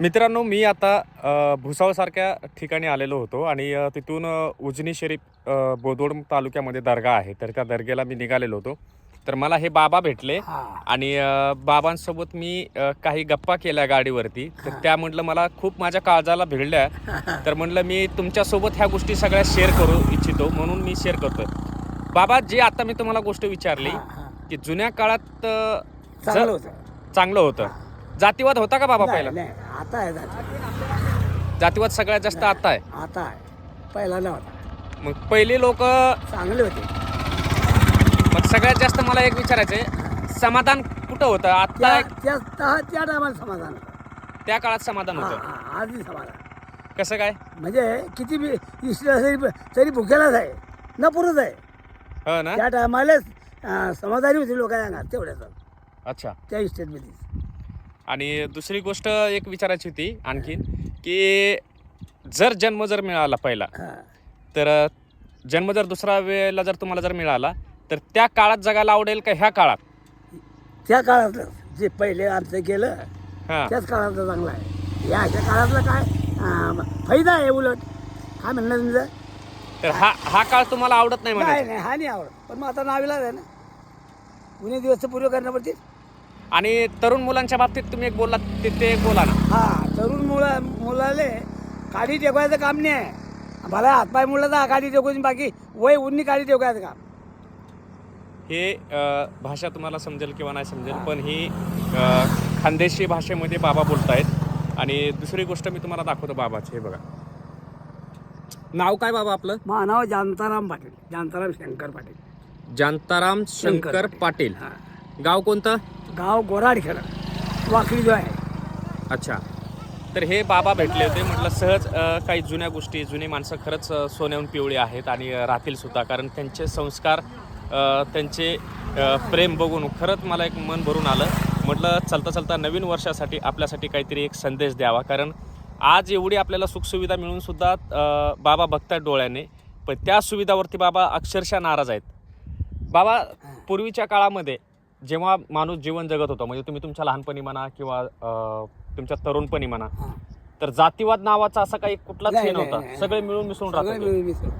मित्रांनो मी आता अ, भुसावळसारख्या ठिकाणी आलेलो होतो आणि तिथून उजनी शरीफ बोदोड तालुक्यामध्ये दर्गा आहे. तर त्या दर्ग्याला मी निघालेलो होतो. तर मला हे बाबा भेटले आणि बाबांसोबत मी काही गप्पा केल्या गाडीवरती. तर त्या म्हटलं मला खूप माझ्या काळजाला भिडल्या. तर म्हटलं मी तुमच्यासोबत ह्या गोष्टी सगळ्या शेअर करू इच्छितो. म्हणून मी शेअर करतोय. बाबा जे आता मी तुम्हाला गोष्ट विचारली. की जुन्या काळात चांगलं होतं. जातीवाद होता का बाबा पहिला? आता आहे जाती. जातीवाद सगळ्यात जास्त आता आहे. आता आहे. पहिला नव्हता मग पहिले लोक चांगले होते. मग सगळ्यात जास्त मला एक विचारायचंय समाधान कुठं होतं? आता त्या त्या त्या- त्या टायमाला समाधान. त्या काळात समाधान हा, होतं. हा, आजही समाधान. कसं काय? म्हणजे किती बी तरी तरी भुकेलाच आहे न पुरत आहे. हो ना? त्या टायमालाच समाधानी होती लोकांना तेवढ्याच अच्छा. त्या इस्टेटमध्ये आणि दुसरी गोष्ट एक विचारायची होती आणखीन की जर जन्म जर मिळाला पहिला. तर जन्म जर दुसरा वेळेला जर तुम्हाला जर मिळाला तर त्या काळात जगायला आवडेल का ह्या काळात? त्या काळातलं जे पहिले आमचं केलं हां. त्याच काळातलं चांगलं आहे. या अशा काळातलं काय अं, फायदा आहे उलट. काय म्हणणं तुमचं? तर हा हा काळ तुम्हाला आवडत नाही नाही म्हणायचं. नाही हा नाही आवडत. पण मग आता नावीलाच आहे ना. उन्हे दिवस पूर्व करणं पडतील आणि तरुण मुलांच्या बाबतीत तुम्ही एक बोललात ते ते एक बोला ना. हा तरुण मुला मुलाले काठी टेकवायचं काम नाही. आहे मला हातपाय मुलं तर काठी टेकून बाकी वय उन्नी काठी टेकवायचं काम. हे अ, भाषा तुम्हाला समजेल किंवा नाही समजेल पण ही अ, खानदेशी भाषेमध्ये बाबा बोलतायत. आणि दुसरी गोष्ट मी तुम्हाला दाखवतो बाबाची हे बघा. नाव काय बाबा आपलं? माझं नाव जानताराम पाटील जानताराम शंकर पाटील. जांताराम शंकर शंकर पाटील. हा. गाव कोणतं? गाव गोराडखेडा वाकडी जो आहे. अच्छा. तर हे बाबा भेटले होते. म्हटलं सहज अ, काही जुन्या गोष्टी जुनी माणसं खरंच अ, सोन्याहून पिवळी आहेत आणि अ, राहतील सुद्धा. कारण त्यांचे संस्कार अ, त्यांचे अ, प्रेम बघून खरंच मला एक मन भरून आलं. म्हटलं चलता चलता नवीन वर्षासाठी आपल्यासाठी काहीतरी एक संदेश द्यावा. कारण आज एवढी आपल्याला सुखसुविधा मिळून सुद्धा अ, बाबा बघतात डोळ्याने. पण त्या सुविधावरती बाबा अक्षरशः नाराज आहेत. बाबा पूर्वीच्या काळामध्ये जेव्हा माणूस जीवन जगत होता म्हणजे तुम्ही तुमच्या लहानपणी म्हणा किंवा अ, तुमच्या तरुणपणी म्हणा हा. तर जातीवाद नावाचा असा काही कुठलाच हे नाही, नव्हता नाही. सगळे मिळून मिसळून सगळे राहत मिळून मिसळून.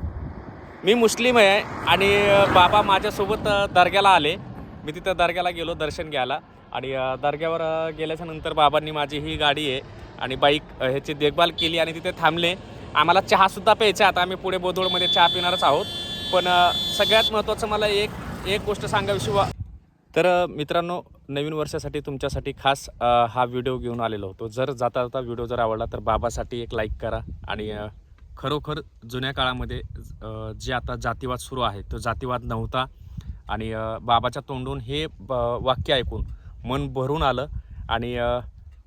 मी मुस्लिम आहे आणि अ, बाबा माझ्यासोबत अ, दर्ग्याला आले मी तिथं दर्ग्याला गेलो दर्शन घ्यायला आणि अ, दर्ग्यावर अ, गेल्याच्यानंतर बाबांनी माझी ही गाडी आहे आणि बाईक अ, ह्याची देखभाल केली आणि तिथे थांबले आम्हाला चहासुद्धा प्यायचा. आता आम्ही पुढे बोदोडमध्ये चहा पिणारच आहोत पण अ, सगळ्यात महत्त्वाचं मला एक एक गोष्ट सांगावीशी वा तर मित्रांनो नवीन वर्षासाठी तुमच्यासाठी खास हा व्हिडिओ घेऊन आलेलो होतो. जर जाता जाता व्हिडिओ जर आवडला तर बाबासाठी एक लाईक करा आणि खरोखर जुन्या काळामध्ये जे आता जातीवाद सुरू आहे तो जातीवाद नव्हता आणि बाबाच्या तोंडून हे ब- वाक्य ऐकून मन भरून आलं आणि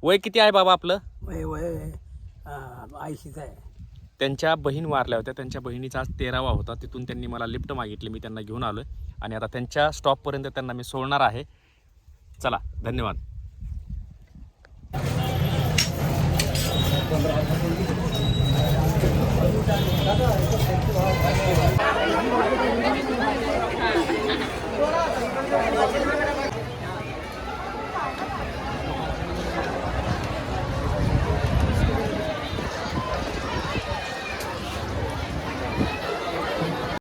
वय किती आहे बाबा आपलं? वय वय ऐंशीचं आहे. त्यांच्या बहीण वारल्या होत्या. त्यांच्या बहिणीचा आज तेरावा होता. तिथून त्यांनी मला लिफ्ट मागितली. मी त्यांना घेऊन आलो आणि आता त्यांच्या स्टॉपपर्यंत त्यांना मी सोडणार आहे. चला धन्यवाद.